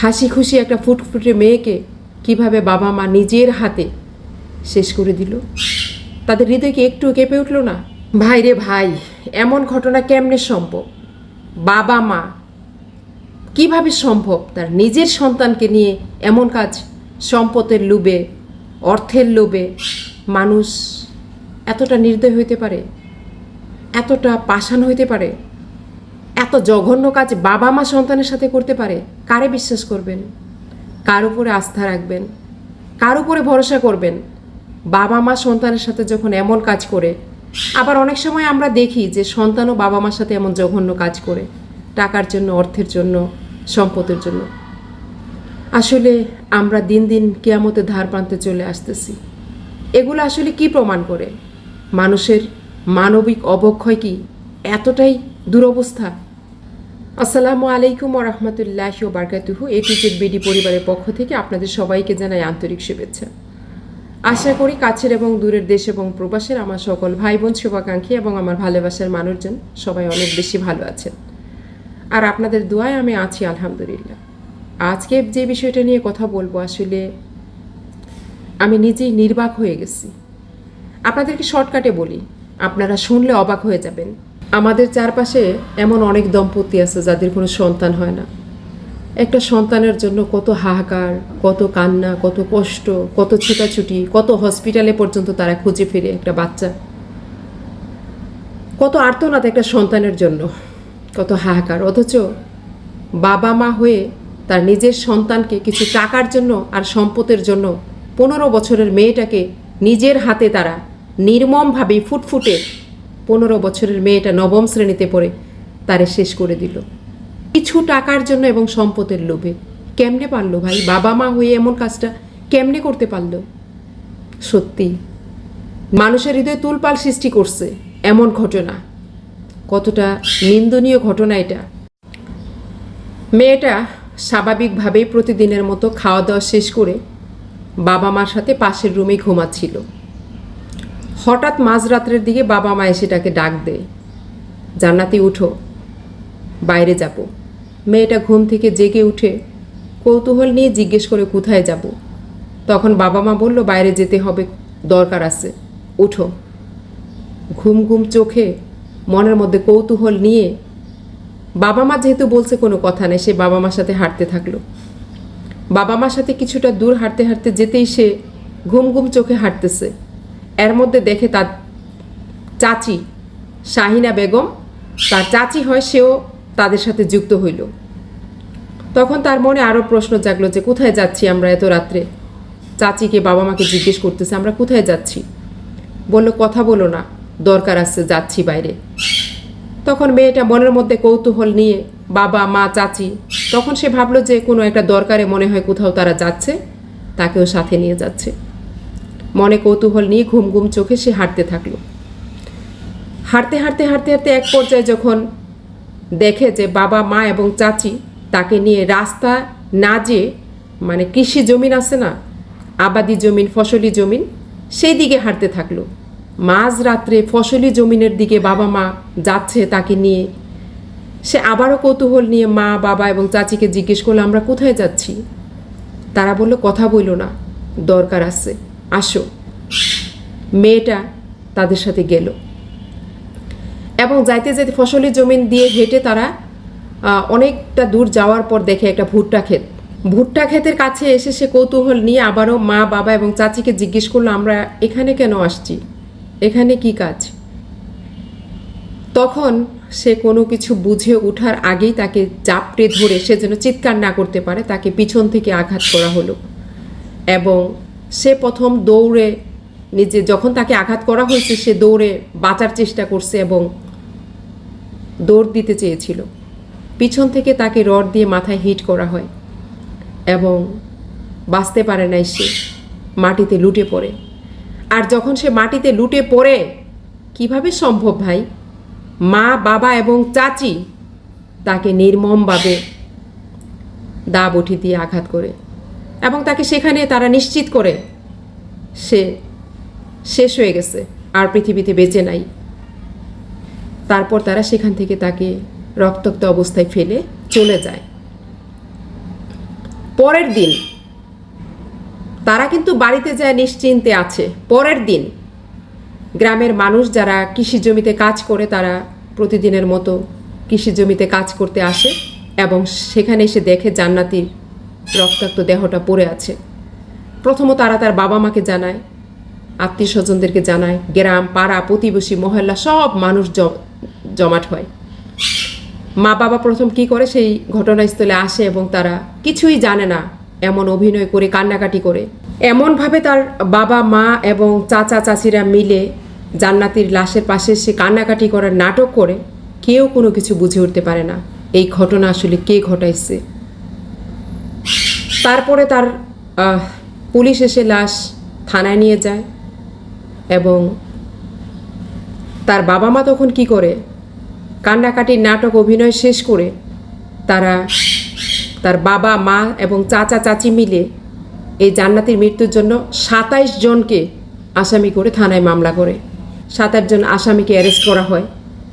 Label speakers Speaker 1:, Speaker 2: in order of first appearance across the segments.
Speaker 1: হাসি খুশি একটা ফুটফুটে মেয়েকে কীভাবে বাবা মা নিজের হাতে শেষ করে দিল? তাদের হৃদয় কি একটু কেঁপে উঠল না? ভাই রে ভাই, এমন ঘটনা কেমনে সম্ভব? বাবা মা কীভাবে সম্ভব তার নিজের সন্তানকে নিয়ে এমন কাজ? সম্পদের লোভে, অর্থের লোভে মানুষ এতটা নির্দয় হইতে পারে? এতটা পাষাণ হইতে পারে? এত জঘন্য কাজ বাবা মা সন্তানের সাথে করতে পারে, কারে বিশ্বাস করবেন? কার উপরে আস্থা রাখবেন? কার উপরে ভরসা করবেন? বাবা মা সন্তানের সাথে যখন এমন কাজ করে, আবার অনেক সময় আমরা দেখি যে সন্তানও বাবা মার সাথে এমন জঘন্য কাজ করে, টাকার জন্য, অর্থের জন্য, সম্পদের জন্য। আসলে আমরা দিন দিন কেয়ামতের ধার প্রান্তে চলে আসতেছি। এগুলো আসলে কি প্রমাণ করে? মানুষের মানবিক অবক্ষয় কি এতটাই দুরবস্থা? আসসালামু আলাইকুম রহমতুল্লাহ বারকাতুহু এটিজেড বিডি পরিবারের পক্ষ থেকে আপনাদের সবাইকে জানাই আন্তরিক শুভেচ্ছা। আশা করি কাছের এবং দূরের দেশ এবং প্রবাসের আমার সকল ভাই বোন শুভাকাঙ্ক্ষী এবং আমার ভালোবাসার মানুষজন সবাই অনেক বেশি ভালো আছেন। আর আপনাদের দোয়ায় আমি আছি, আলহামদুলিল্লাহ। আজকে যে বিষয়টা নিয়ে কথা বলব আসলে আমি নিজেই নির্বাক হয়ে গেছি। আপনাদেরকে শর্টকাটে বলি, আপনারা শুনলে অবাক হয়ে যাবেন। আমাদের চারপাশে এমন অনেক দম্পতি আছে যাদের কোনো সন্তান হয় না। একটা সন্তানের জন্য কত হাহাকার, কত কান্না, কত কষ্ট, কত ছুটাছুটি, কত হসপিটালে পর্যন্ত তারা খুঁজে ফিরে একটা বাচ্চা। কত আর্তনাদ একটা সন্তানের জন্য, কত হাহাকার। অথচ বাবা মা হয়ে তার নিজের সন্তানকে কিছু টাকার জন্য আর সম্পদের জন্য পনেরো বছরের মেয়েটাকে নিজের হাতে তারা নির্মমভাবে ফুটফুটে পনেরো বছরের মেয়েটা নবম শ্রেণীতে পড়ে, তারে শেষ করে দিল। কিছু টাকার জন্য এবং সম্পদের লোভে। কেমনে পারল ভাই? বাবা মা হয়ে এমন কাজটা কেমনে করতে পারল? সত্যি, মানুষের হৃদয়ে তুলপাল সৃষ্টি করছে এমন ঘটনা। কতটা নিন্দনীয় ঘটনা এটা। মেয়েটা স্বাভাবিকভাবেই প্রতিদিনের মতো খাওয়া দাওয়া শেষ করে বাবা মার সাথে পাশের রুমে ঘুমাচ্ছিল। হঠাৎ মাঝরাত্রের দিকে বাবা মা এসে তাকে ডাক দেয়। জান্নাতি উঠো, বাইরে যাব। মেয়েটা ঘুম থেকে জেগে উঠে কৌতূহল নিয়ে জিজ্ঞেস করে কোথায় যাব। তখন বাবা মা বলল, বাইরে যেতে হবে, দরকার আছে। উঠো। ঘুম ঘুম চোখে, মনের মধ্যে কৌতূহল নিয়ে বাবা মা যেহেতু বলছে কোনো কথা নেই, সে বাবা মার সাথে হাঁটতে থাকল। বাবা মার সাথে কিছুটা দূর হাঁটতে হাঁটতে যেতেই সে ঘুম ঘুম চোখে হাঁটতেছে। এর মধ্যে দেখে তার চাচি শাহিনা বেগম, তার চাচি হয় সেও তাদের সাথে যুক্ত হইল। তখন তার মনে আরও প্রশ্ন জাগলো যে, কোথায় যাচ্ছি আমরা এত রাত্রে? চাচিকে বাবা মাকে জিজ্ঞেস করতেছে, আমরা কোথায় যাচ্ছি? বলল, কথা বলো না, দরকার আছে, যাচ্ছি বাইরে। তখন মেয়েটা মনের মধ্যে কৌতূহল নিয়ে, বাবা, মা, চাচি। তখন সে ভাবলো যে, কোনো একটা দরকারে মনে হয় কোথাও তারা যাচ্ছে, তাকেও সাথে নিয়ে যাচ্ছে। মনে কৌতূহল নিয়ে ঘুম ঘুম চোখে সে হাঁটতে থাকল। হাঁটতে হাঁটতে হাঁটতে হাঁটতে এক পর্যায়ে যখন দেখে যে বাবা, মা এবং চাচি তাকে নিয়ে রাস্তা না যে মানে কৃষি জমিন আছে না, আবাদি জমিন, ফসলি জমিন, সেই দিকে হাঁটতে থাকল। মাঝ রাত্রে ফসলি জমিনের দিকে বাবা, মা যাচ্ছে তাকে নিয়ে। সে আবারও কৌতূহল নিয়ে মা, বাবা এবং চাচিকে জিজ্ঞেস করল, আমরা কোথায় যাচ্ছি? তারা বলল, কথা বইল না, দরকার আছে। আসো। মেয়েটা তাদের সাথে গেল। এবং যাইতে যাইতে ফসলি জমিন দিয়ে হেঁটে তারা অনেকটা দূর যাওয়ার পর দেখে একটা ভুট্টা ক্ষেত। ভুট্টা ক্ষেতের কাছে এসে সে কৌতূহল নিয়ে আবারও মা, বাবা এবং চাচিকে জিজ্ঞেস করল, আমরা এখানে কেন আসছি? এখানে কি কাজ? তখন সে কোনো কিছু বুঝে ওঠার আগেই তাকে চাপড়ে ধরে সে যেন চিৎকার না করতে পারে, তাকে পিছন থেকে আঘাত করা হলো। এবং সে প্রথম দৌড়ে নিজে যখন তাকে আঘাত করা হয়েছে, সে দৌড়ে বাঁচার চেষ্টা করছে এবং দৌড় দিতে চেয়েছিল। পিছন থেকে তাকে রড দিয়ে মাথায় হিট করা হয় এবং বাঁচতে পারে নাই সে, মাটিতে লুটে পড়ে। আর যখন সে মাটিতে লুটে পড়ে, কীভাবে সম্ভব ভাই? মা, বাবা এবং চাচি তাকে নির্মমভাবে দা বটি দিয়ে আঘাত করে। এবং তাকে সেখানে তারা নিশ্চিত করে সে শেষ হয়ে গেছে, আর পৃথিবীতে বেঁচে নাই। তারপর তারা সেখান থেকে তাকে রক্তাক্ত অবস্থায় ফেলে চলে যায়। পরের দিন, তারা কিন্তু বাড়িতে যায় নিশ্চিন্তে আছে। পরের দিন, গ্রামের মানুষ যারা কৃষি জমিতে কাজ করে, তারা প্রতিদিনের মতো কৃষি জমিতে কাজ করতে আসে এবং সেখানে এসে দেখে জান্নাতির রক্তাক্ত দেহটা পড়ে আছে। প্রথমত তারা তার বাবা মাকে জানায় আত্মীয় স্বজনদেরকে জানায়, গ্রাম, পাড়া, প্রতিবেশী, মহল্লা, সব মানুষ জমাট হয়। মা বাবা প্রথম কি করে? সেই ঘটনাস্থলে আসে এবং তারা কিছুই জানে না, এমন অভিনয় করে, কান্নাকাটি করে। এমনভাবে তার বাবা, মা এবং চাচা, চাচিরা মিলে জান্নাতির লাশের পাশে সে কান্নাকাটি করার নাটক করে, কেউ কোনো কিছু বুঝে উঠতে পারে না। এই ঘটনা আসলে কে ঘটাইছে? তারপরে তার পুলিশ এসে লাশ থানায় নিয়ে যায় এবং তার বাবা মা তখন কি করে, কান্নাকাটির নাটক অভিনয় শেষ করে তারা তার বাবা, মা এবং চাচা, চাচি মিলে এই জান্নাতির মৃত্যুর জন্য সাতাইশ জনকে আসামি করে থানায় মামলা করে। সাতাশ জন আসামিকে অ্যারেস্ট করা হয়।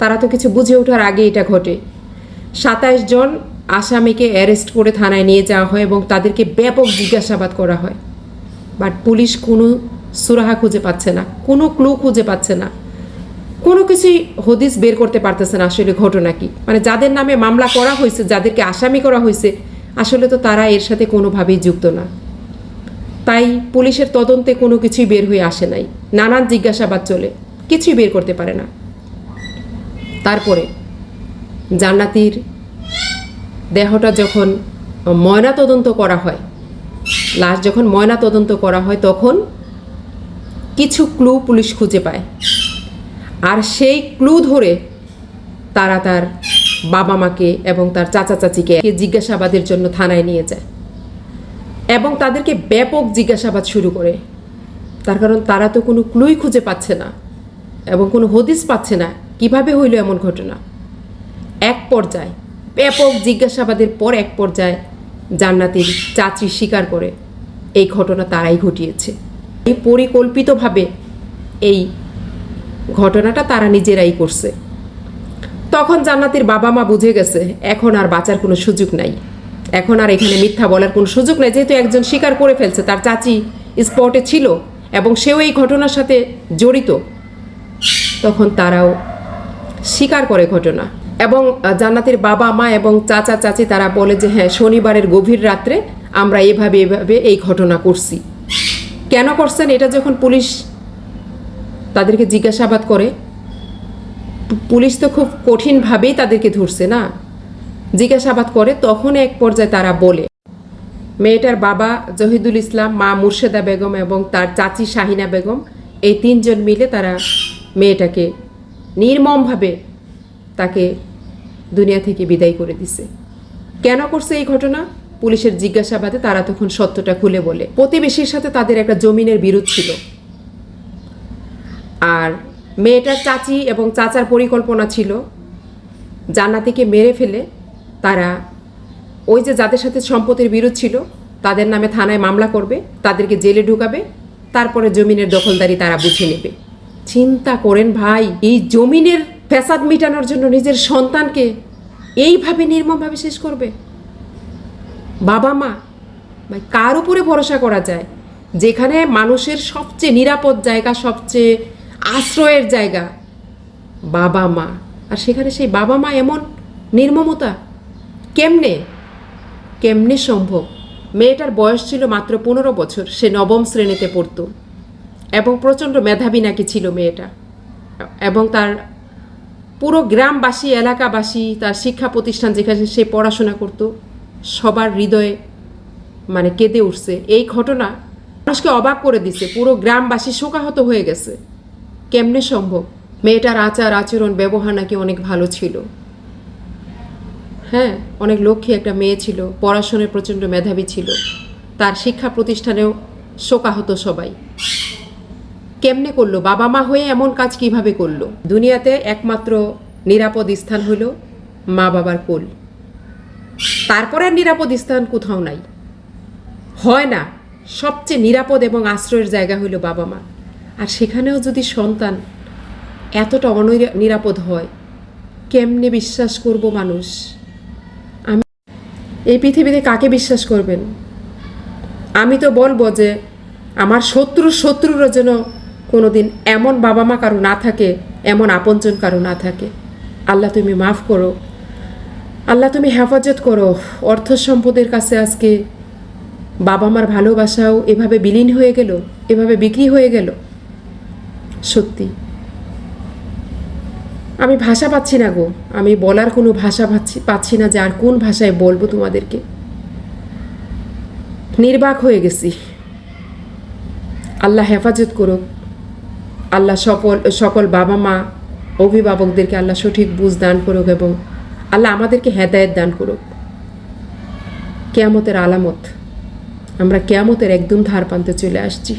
Speaker 1: তারা তো কিছু বুঝে ওঠার আগে এটা ঘটে। সাতাইশ জন আসামিকে অ্যারেস্ট করে থানায় নিয়ে যাওয়া হয় এবং তাদেরকে ব্যাপক জিজ্ঞাসাবাদ করা হয়। বাট পুলিশ কোনো সুরাহা খুঁজে পাচ্ছে না, কোনো ক্লু খুঁজে পাচ্ছে না। কোনো কিছুই হদিস বের করতে পারতেছে না আসলে ঘটনা কি। মানে যাদের নামে মামলা করা হয়েছে, যাদেরকে আসামি করা হয়েছে, আসলে তো তারা এর সাথে কোনোভাবেই যুক্ত না। তাই পুলিশের তদন্তে কোনো কিছুই বের হয়ে আসে নাই। নানান জিজ্ঞাসাবাদ চলে, কিছুই বের করতে পারে না। তারপরে জান্নাতির দেহটা যখন ময়না তদন্ত করা হয়, লাশ যখন ময়না তদন্ত করা হয়, তখন কিছু ক্লু পুলিশ খুঁজে পায়। আর সেই ক্লু ধরে তারা তার বাবা মাকে এবং তার চাচা চাচিকে জিজ্ঞাসাবাদের জন্য থানায় নিয়ে যায় এবং তাদেরকে ব্যাপক জিজ্ঞাসাবাদ শুরু করে। তার কারণ তারা তো কোনো ক্লুই খুঁজে পাচ্ছে না এবং কোনো হদিস পাচ্ছে না। কীভাবে হইল এমন ঘটনা? এক পর্যায়ে ব্যাপক জিজ্ঞাসাবাদের পর এক পর্যায়ে জান্নাতির চাচি স্বীকার করে এই ঘটনা তারাই ঘটিয়েছে। এই পরিকল্পিতভাবে এই ঘটনাটা তারা নিজেরাই করছে। তখন জান্নাতির বাবা মা বুঝে গেছে, এখন আর বাঁচার কোনো সুযোগ নাই। এখন আর এখানে মিথ্যা বলার কোনো সুযোগ নাই। যেহেতু একজন স্বীকার করে ফেলছে, তার চাচি স্পটে ছিল এবং সেও এই ঘটনার সাথে জড়িত, তখন তারাও স্বীকার করে ঘটনা। এবং জান্নাতের বাবা, মা এবং চাচা, চাচি তারা বলে যে হ্যাঁ শনিবারের গভীর রাত্রে আমরা এভাবে এভাবে এই ঘটনা করছি। কেন করছেন? এটা যখন পুলিশ তাদেরকে জিজ্ঞাসাবাদ করে, পুলিশ তো খুব কঠিনভাবেই তাদেরকে ধরছে না? জিজ্ঞাসাবাদ করে, তখন এক পর্যায়ে তারা বলে, মেয়েটার বাবা জহিদুল ইসলাম, মা মুর্শেদা বেগম এবং তার চাচি শাহিনা বেগম, এই তিনজন মিলে তারা মেয়েটাকে নির্মমভাবে তাকে দুনিয়া থেকে বিদায় করে দিছে। কেন করছে এই ঘটনা? পুলিশের জিজ্ঞাসাবাদে তারা তখন সত্যটা খুলে বলে। প্রতিবেশীর সাথে তাদের একটা জমিনের বিরোধ ছিল। আর মেয়েটার চাচি এবং চাচার পরিকল্পনা ছিল জান্নাতিকে মেরে ফেলে। তারা ওই যে যাদের সাথে সম্পত্তির বিরোধ ছিল, তাদের নামে থানায় মামলা করবে, তাদেরকে জেলে ঢুকাবে, তারপরে জমিনের দখলদারি তারা বুঝে নেবে। চিন্তা করেন ভাই, এই জমিনের ফ্যাসাদ মিটানোর জন্য নিজের সন্তানকে এইভাবে নির্মমভাবে শেষ করবে? বাবা মা, ভাই, কার উপরে ভরসা করা যায়? যেখানে মানুষের সবচেয়ে নিরাপদ জায়গা, সবচেয়ে আশ্রয়ের জায়গা বাবা মা। আর সেখানে সেই বাবা মা এমন নির্মমতা কেমনে? কেমনে সম্ভব? মেয়েটার বয়স ছিল মাত্র পনেরো বছর, সে নবম শ্রেণীতে পড়তো এবং প্রচণ্ড মেধাবী নাকি ছিল মেয়েটা। এবং তার পুরো গ্রামবাসী, এলাকাবাসী, তার শিক্ষা প্রতিষ্ঠান যেখানে সে পড়াশোনা করতো, সবার হৃদয়ে মানে কেঁদে উঠছে। এই ঘটনা মানুষকে অবাক করে দিছে। পুরো গ্রামবাসী শোকাহত হয়ে গেছে। কেমনে সম্ভব? মেয়েটার আচার, আচরণ, ব্যবহার নাকি অনেক ভালো ছিল। হ্যাঁ অনেক লক্ষ্মী একটা মেয়ে ছিল, পড়াশোনায় প্রচণ্ড মেধাবী ছিল। তার শিক্ষা প্রতিষ্ঠানেও শোকাহত সবাই। কেমনে করল? বাবা মা হয়ে এমন কাজ কীভাবে করল? দুনিয়াতে একমাত্র নিরাপদ স্থান হলো মা বাবার কোল। তারপরে আর নিরাপদ স্থান কোথাও নাই। হয় না, সবচেয়ে নিরাপদ এবং আশ্রয়ের জায়গা হলো বাবা মা। আর সেখানেও যদি সন্তান এতটা নিরাপদ হয়, কেমনে বিশ্বাস করব মানুষ? আমি, এই পৃথিবীতে কাকে বিশ্বাস করবেন? আমি তো বলব যে আমার শত্রুর শত্রুরও যেন কোনো দিন এমন বাবা মা কারও না থাকে, এমন আপনজন কারও না থাকে। আল্লাহ তুমি মাফ করো। আল্লাহ তুমি হেফাজত করো। অর্থ সম্পদের কাছে আজকে বাবা মার ভালোবাসাও এভাবে বিলীন হয়ে গেল, এভাবে বিক্রি হয়ে গেল। সত্যি। আমি ভাষা পাচ্ছি না গো। আমি বলার কোনো ভাষা পাচ্ছি পাচ্ছি না যে আর কোন ভাষায় বলব তোমাদেরকে। নির্বাক হয়ে গেছি। আল্লাহ হেফাজত করুক। আল্লাহ সকল সকল বাবা মা, অভিভাবকদেরকে আল্লাহ সঠিক বুঝ দান করুক এবং আল্লাহ আমাদেরকে হেদায়ত দান করুক। কেয়ামতের আলামত, আমরা কেয়ামতের একদম ধার প্রান্তে চলে আসছি।